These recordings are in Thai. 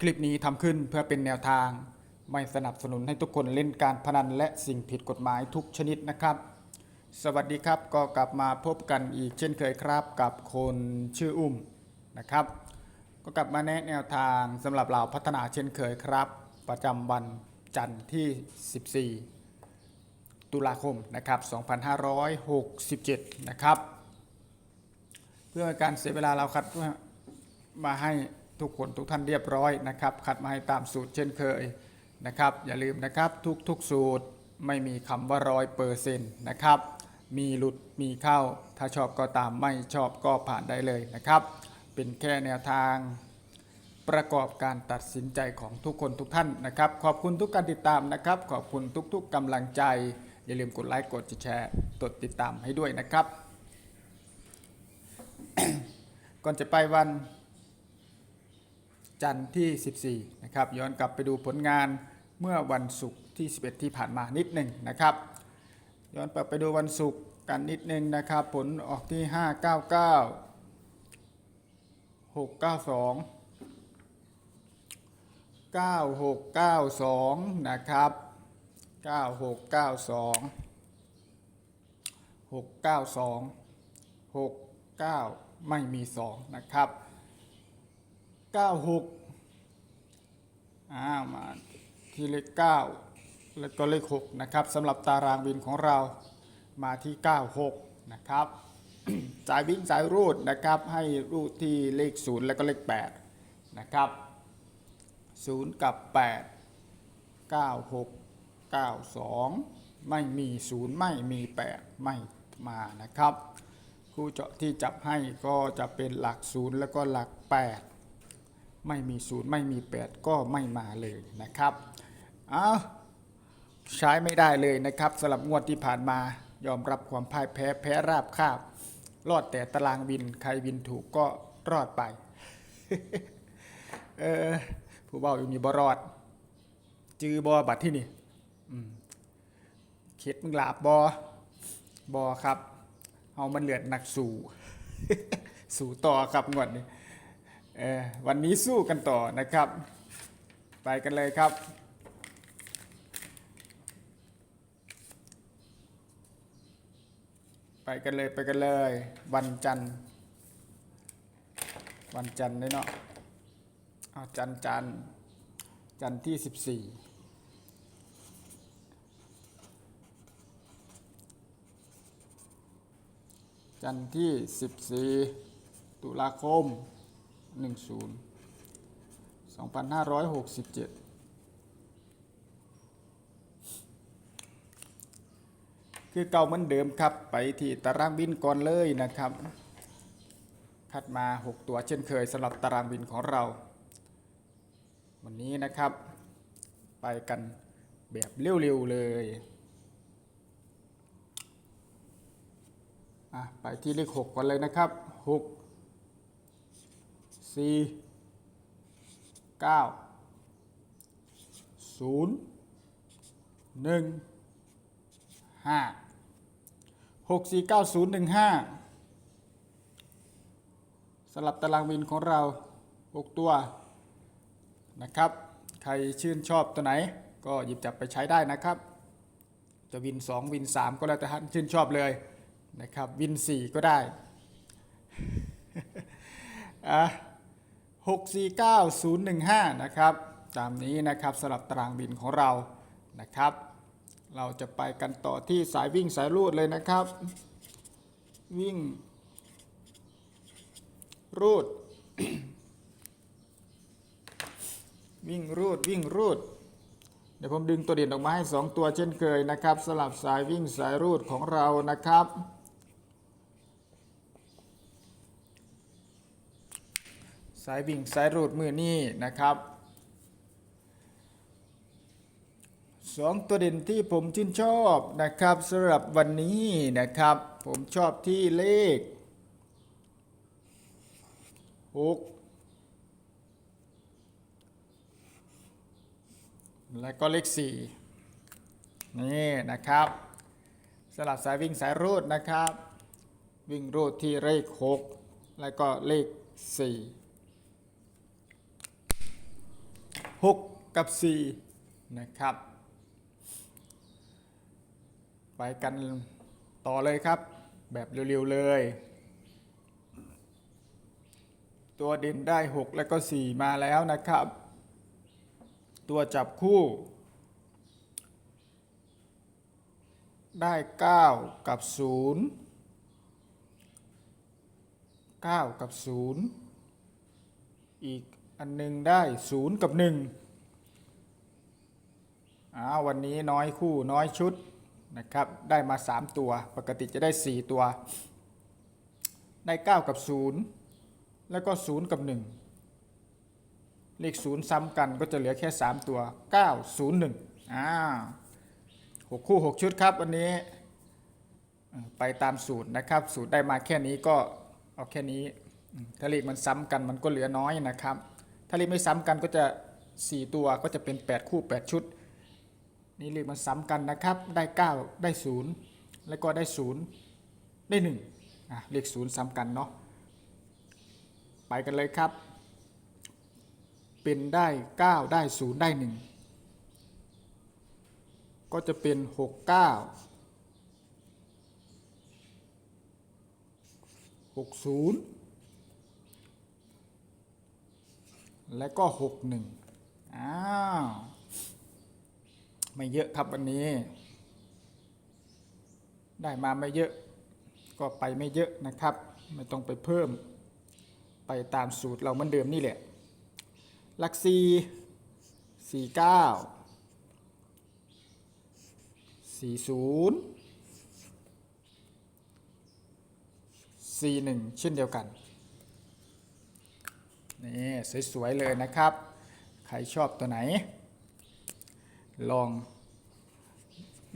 คลิปนี้ทำขึ้นเพื่อเป็นแนวทาง ไม่สนับสนุนให้ทุกคนเล่นการพนันและสิ่งผิดกฎหมายทุกชนิดนะครับ สวัสดีครับก็กลับมาพบกันอีกเช่นเคยครับกับคนชื่ออุ้มนะครับ ก็กลับมาแนะแนวทางสำหรับเราพัฒนาเช่นเคยครับ ประจำวันจันทร์ที่ 14 ตุลาคมนะครับ 2567 นะครับ เพื่อการเสียเวลาเราคัดมาให้ ทุกคนทุกท่านเรียบร้อยนะครับ คัดมาให้ตามสูตรเช่นเคยนะครับ อย่าลืมนะครับทุกทุกสูตรไม่มีคำว่าร้อยเปอร์เซ็นต์นะครับ มีหลุดมีเข้า ถ้าชอบก็ตามไม่ชอบก็ผ่านได้เลยนะครับ เป็นแค่แนวทางประกอบการตัดสินใจของทุกคนทุกท่านนะครับ ขอบคุณทุกการติดตามนะครับ ขอบคุณทุกๆกำลังใจ อย่าลืมกดไลค์กดแชร์กดติดตามให้ด้วยนะครับ ก่อนจะไปวัน จันทร์ที่ 14 นะครับ ย้อนกลับไปดูผลงานเมื่อวันศุกร์ที่ 11 ที่ผ่านมานิดหนึ่งนะครับ ย้อนกลับไปดูวันศุกร์กันนิดหนึ่งนะครับ ผลออกที่ 599 692 9692 นะครับ 9692 692 69 ไม่มี 2 นะครับ 96อ่ามาที่เลข9แล้วก็เลข6นะครับสำหรับตารางบินของเรามาที่96นะครับสายวิ่งสายรูดนะครับให้รูดที่เลข0แล้วก็เลข8นะครับ0กับ8 9 6 9 2ไม่มี0ไม่มี8ไม่มานะครับ คู่เจาะที่จับให้ก็จะเป็นหลัก0แล้วก็หลัก8 ไม่มี0ไม่มี 8 ก็ไม่มาเลยนะครับเอาใช้ไม่ได้เลยนะครับสำหรับงวดที่ผ่านมายอมรับความพ่ายแพ้แพ้ราบคาบ รอดแต่ตารางวินใครวินถูกก็รอดไป เออผู้เบาอยู่นี่บ่รอด จือบอบัตรที่นี่เข็ดมึงหลาบบอบอครับ เอามันเหลือดหนักสู่ สู่ต่อครับงวดนี้ วันนี้สู้กันต่อนะครับ ไปกันเลยครับ ไปกันเลยไปกันเลย วันจันทร์ วันจันทร์เลยเนาะเอาจันทร์จันทร์จันทร์ที่สิบสี่จันทร์ที่สิบสี่ตุลาคม หนึ่งศูนย์สองพันห้าร้อยหกสิบเจ็ดคือเก่าเหมือนเดิมครับ ไปที่ตารางบินก่อนเลยนะครับ คัดมา 6 ตัวเช่นเคยสำหรับตารางบินของเรา วันนี้นะครับ ไปกันแบบเร็วๆเลยไปที่เลข 6 ก่อนเลยนะครับ 6 4 9 0 1 5 6 4 9 0 1 5สลับตารางวินของเรา6ตัวนะครับ ใครชื่นชอบตัวไหน ก็หยิบจับไปใช้ได้นะครับ จะวิน 2 วิน 3 ก็แล้วแต่ท่านชื่นชอบเลยนะครับ วิน 4 ก็ได้อะ 6 4 9 0 1 5 นะครับ ตามนี้นะครับสลับตารางบินของเรานะครับ เราจะไปกันต่อที่สายวิ่งสายรูดเลยนะครับ วิ่ง รูด วิ่งรูดวิ่งรูด เดี๋ยวผมดึงตัวเด่นออกมาให้ 2 ตัวเช่นเคยนะครับสลับสายวิ่งสายรูดของเรานะครับ สายวิ่งสายรูดมือนี้นะครับสองตัวเด่นที่ผมชื่นชอบนะครับสำหรับวันนี้นะครับ ผมชอบที่เลขหกแล้วก็เลขสี่นี่นะครับสลับสายวิ่งสายรูดนะครับ วิ่งรูดที่เลขหกแล้วก็เลขสี่ 6 กับ 4 นะครับ ไปกันต่อเลยครับ แบบเร็วๆเลย ตัวเด่นได้ 6 แล้วก็ 4 มาแล้วนะครับ ตัวจับคู่ ได้ 9 กับ 0 9 กับ 0 อีก อันหนึ่งได้0กับ1อ้าววันนี้น้อยคู่น้อยชุดนะครับได้มา 3 ตัว ปกติจะได้ 4 ตัว ได้ 9 กับ 0 แล้วก็ 0 กับ 1 เลข 0 ซ้ำกันก็จะเหลือแค่ 3 ตัว 9 0 1อ้าวหกคู่ 6 ชุดครับวันนี้ ไปตามสูตรนะครับ สูตรได้มาแค่นี้ก็เอาแค่นี้ถ้าเลขมันซ้ำกันมันก็เหลือน้อยนะครับ ถ้าเลขไม่ซ้ำกันก็จะ 4 ตัวก็จะเป็น 8 คู่ 8 ชุด นี่เลขมันซ้ำกันนะครับ ได้ 9 ได้ 0 แล้วก็ได้ 0 ได้1อะเลข0ซ้ำกันเนาะไปกันเลยครับ เป็นได้ 9 ได้ 0 ได้ 1 ก็จะเป็น 6 9 6 0 และก็6 1อ้าวไม่เยอะครับวันนี้ ได้มาไม่เยอะ ก็ไปไม่เยอะนะครับ ไม่ต้องไปเพิ่ม ไปตามสูตรเราเหมือนเดิมนี่แหละหลักสี่สี่เก้าสี่ศูนย์สี่หนึ่งเช่นเดียวกัน นี่สวยๆเลยนะครับ ใครชอบตัวไหน ลอง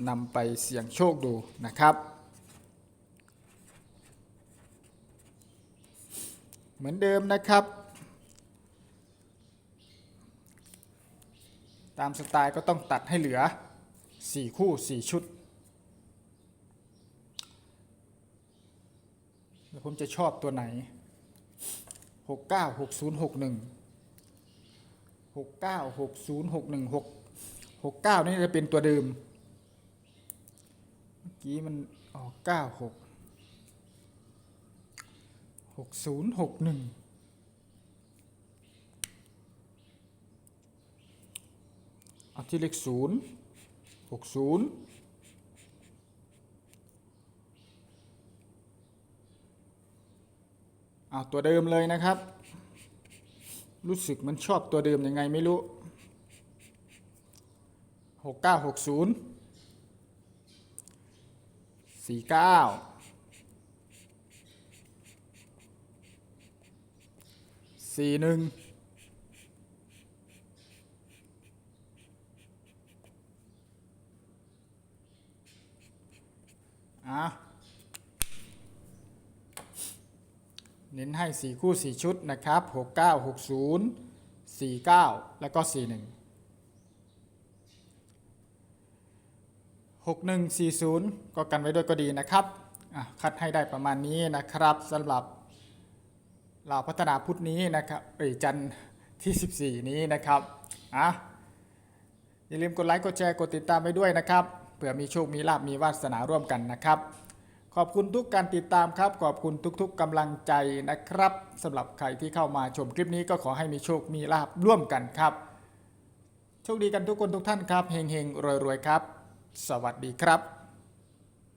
นำไปเสี่ยงโชคดูนะครับ เหมือนเดิมนะครับ ตามสไตล์ก็ต้องตัดให้เหลือ 4 คู่ 4 ชุดแล้วผมจะชอบตัวไหน 69 60 61 69 60 61 6 69นี่จะเป็นตัวเดิม เมื่อกี้มันออก96หกศูนย์หกหนึ่งเอาที่เลขศูนย์หกศูนย์ เอาตัวเดิมเลยนะครับ รู้สึกมันชอบตัวเดิมยังไงไม่รู้หกเก้าหกศูนย์สี่เก้าสี่หนึ่งอะ เน้นให้ 4 คู่ 4 ชุดนะครับ 69 60 49 แล้วก็ 41 6140 ก็กันไว้ด้วยก็ดีนะครับ คัดให้ได้ประมาณนี้นะครับสำหรับเราพัฒนาพุทธนี้นะครับเอ้ยจันทร์ที่ 14 นี้นะครับอะอย่าลืมกดไลค์ กดแชร์ กดติดตามไปด้วยนะครับ เผื่อมีโชค มีลาบมีวาสนาร่วมกันนะครับ ขอบคุณทุกการติดตามครับ ขอบคุณทุกๆกำลังใจนะครับสำหรับใครที่เข้ามาชมคลิปนี้ก็ขอให้มีโชคมีลาบร่วมกันครับ โชคดีกันทุกคนทุกท่านครับเฮงๆรวยๆครับ สวัสดีครับ